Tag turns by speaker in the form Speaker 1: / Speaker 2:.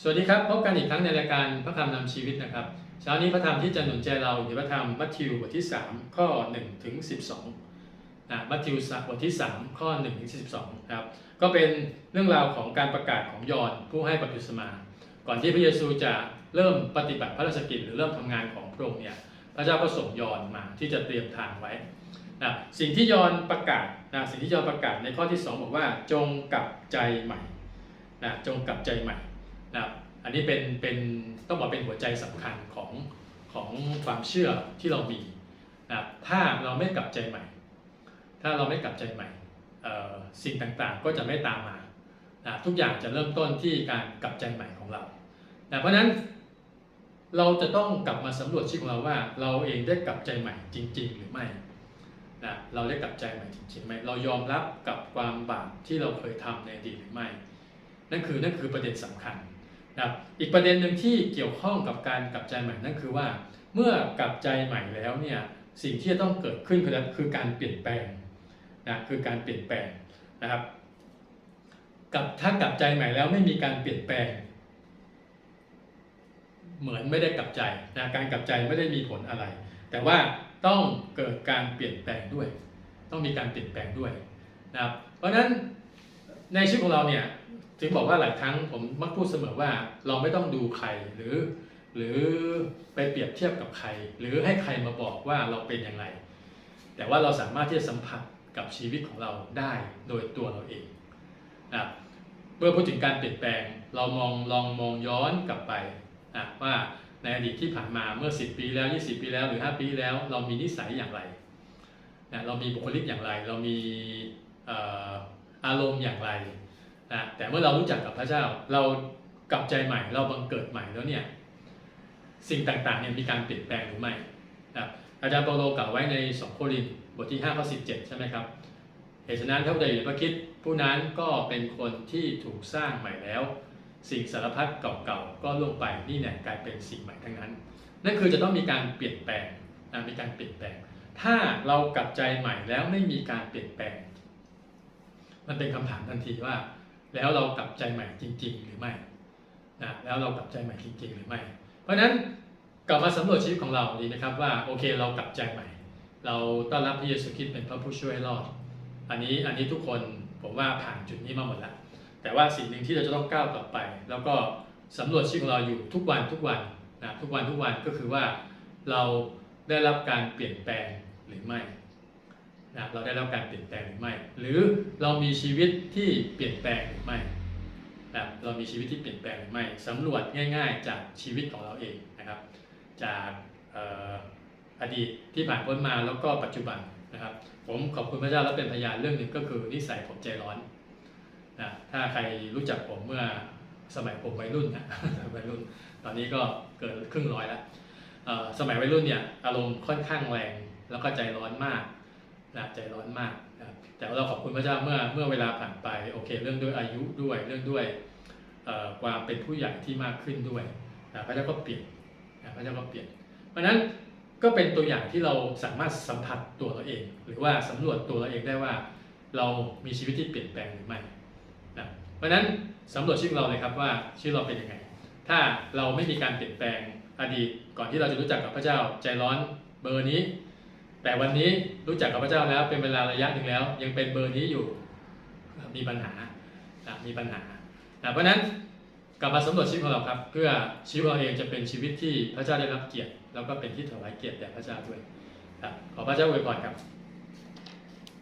Speaker 1: สวัสดีครับ พบกันอีกครั้งในรายการพระธรรมนำชีวิตนะครับเช้านี้พระธรรมที่จะหนุนใจเราอยู่พระธรรมมัทธิวบทที่ 3 ข้อ1ถึง12นะมัทธิวบทที่ 3 ข้อ1ถึง12ครับก็เป็นเรื่องราวของการประกาศของยอนผู้ให้บัพติศมา ก่อนที่พระเยซูจะเริ่มปฏิบัติพระราชกิจหรือเริ่มทำงานของพระองค์เนี่ยพระเจ้าก็ส่งยอนมาที่จะเตรียมทางไว้นะสิ่งที่ยอนประกาศนะสิ่งที่ยอนประกาศในข้อที่ 2 บอกว่าจงกลับใจใหม่นะจงกลับใจใหม่ นี้เป็นเป็นต้องบอกเป็นหัวใจสำคัญของของความเชื่อที่เรามีนะครับถ้าเราไม่กลับใจใหม่ ถ้าเราไม่กลับใจใหม่เอ่อสิ่งต่างๆก็จะไม่ตามมานะทุกอย่างจะเริ่มต้นที่การกลับใจใหม่ของเรานะเพราะฉะนั้นเราจะต้องกลับมาสำรวจชีวิตของเราว่า เราเองได้กลับใจใหม่จริง ๆ หรือไม่นะเราได้กลับใจใหม่จริงๆไหมเรายอมรับกับความบาปที่เราเคยทำในอดีตหรือไม่ นั่นคือนั่นคือประเด็นสำคัญ นะครับอีกประเด็นหนึ่งที่เกี่ยวข้องกับการกลับใจใหม่นั่นคือว่า เมื่อกลับใจใหม่แล้วเนี่ยสิ่งที่จะต้องเกิดขึ้นคืออะไรคือการเปลี่ยนแปลงนะคือการเปลี่ยนแปลงนะครับกับถ้ากลับใจใหม่แล้วไม่มีการเปลี่ยนแปลง เหมือนไม่ได้กลับใจนะการกลับใจไม่ได้มีผลอะไร แต่ว่าต้องเกิดการเปลี่ยนแปลงด้วย ต้องมีการเปลี่ยนแปลงด้วยนะครับเพราะฉะนั้นในชีวิตของเราเนี่ย ถึงบอกว่าหลายครั้งผมมักพูดเสมอว่าเราไม่ต้องดูใครหรือ หรือไปเปรียบเทียบกับใคร หรือให้ใครมาบอกว่าเราเป็นอย่างไร แต่ว่าเราสามารถที่จะสัมผัสกับชีวิตของเราได้โดยตัวเราเองนะเมื่อพูดถึงการเปลี่ยนแปลงเรามองลองมองย้อนกลับไปนะว่าในอดีตที่ผ่านมาเมื่อ 10 ปีแล้ว 20 ปีแล้วหรือ 5 ปีแล้ว เรามีนิสัยอย่างไรนะเรามีบุคลิกอย่างไร เรามีอารมณ์อย่างไร นะแต่เมื่อเรารู้จักกับพระเจ้า เรากลับใจใหม่ เราบังเกิดใหม่แล้วเนี่ยสิ่งต่างๆเนี่ยมีการเปลี่ยนแปลงหรือไม่นะอาจารย์เปาโลกล่าวไว้ใน 2 โครินธ์บทที่5ข้อ17 ใช่ไหมครับเหตุฉะนั้นถ้าผู้ใดอยู่ในพระคิดผู้นั้นก็เป็นคนที่ถูกสร้างใหม่แล้ว สิ่งสารพัดเก่าๆก็ล่วงไปนี่เนี่ยกลายเป็นสิ่งใหม่ทั้งนั้น นั่นคือจะต้องมีการเปลี่ยนแปลงนะมีการเปลี่ยนแปลง ถ้าเรากลับใจใหม่แล้วไม่มีการเปลี่ยนแปลง มันเป็นคำถามทันทีว่า แล้วเรากลับใจใหม่จริง ๆ หรือไม่นะแล้วเรากลับใจใหม่จริง ๆ หรือไม่ เพราะฉะนั้นกลับมาสำรวจชีวิตของเราดีนะครับว่าโอเคเรากลับใจใหม่ เราต้อนรับพระเยซูคริสต์เป็นพระผู้ช่วยรอด อันนี้อันนี้ทุกคนผมว่าผ่านจุดนี้มาหมดแล้วแต่ว่าสิ่งหนึ่งที่เราจะต้องก้าวต่อไป แล้วก็สำรวจชีวิตของเราอยู่ทุกวันทุกวันนะทุกวันทุกวันก็คือว่าเราได้รับการเปลี่ยนแปลงหรือไม่ นะเราได้รับการเปลี่ยนแปลงหรือไม่ หรือเรามีชีวิตที่เปลี่ยนแปลงหรือไม่นะเรามีชีวิตที่เปลี่ยนแปลงหรือไม่สำรวจง่าย ๆ จากชีวิตของเราเองนะครับ จากอดีตที่ผ่านพ้นมาแล้วก็ปัจจุบันนะครับ ผมขอบคุณพระเจ้าและเป็นพยานเรื่องหนึ่งก็คือนิสัยผมใจร้อนนะถ้าใครรู้จักผมเมื่อสมัยผมวัยรุ่นนะวัยรุ่น ตอนนี้ก็เกินครึ่งร้อยแล้วสมัยวัยรุ่นเนี่ยอารมณ์ค่อนข้างแรงแล้วก็ใจร้อนมาก นะใจร้อนมากนะแต่เราขอบคุณพระเจ้าเมื่อเมื่อเวลาผ่านไปโอเค เรื่องด้วยอายุด้วยเรื่องด้วยความเป็นผู้ใหญ่ที่มากขึ้นด้วยนะพระเจ้าก็เปลี่ยนนะพระเจ้าก็เปลี่ยน เพราะฉะนั้นก็เป็นตัวอย่างที่เราสามารถสัมผัสตัวเราเอง หรือว่าสำรวจตัวเราเองได้ว่า เรามีชีวิตที่เปลี่ยนแปลงหรือไม่นะเพราะฉะนั้นสำรวจชีวิตเราเลยครับว่าชีวิตเราเป็นยังไง ถ้าเราไม่มีการเปลี่ยนแปลงอดีตก่อนที่เราจะรู้จักกับพระเจ้าใจร้อนเบอร์นี้ แต่วันนี้รู้จักกับพระเจ้าแล้วเป็นเวลาระยะหนึ่งแล้ว ยังเป็นเบอร์นี้อยู่มีปัญหานะมีปัญหา เพราะฉะนั้นกลับมาสำรวจชีวิตของเราครับ เพื่อชีวิตเราเองจะเป็นชีวิตที่พระเจ้าได้รับเกียรติ แล้วก็เป็นที่ถวายเกียรติแด่พระเจ้าด้วยขอพระเจ้าอวยพรครับ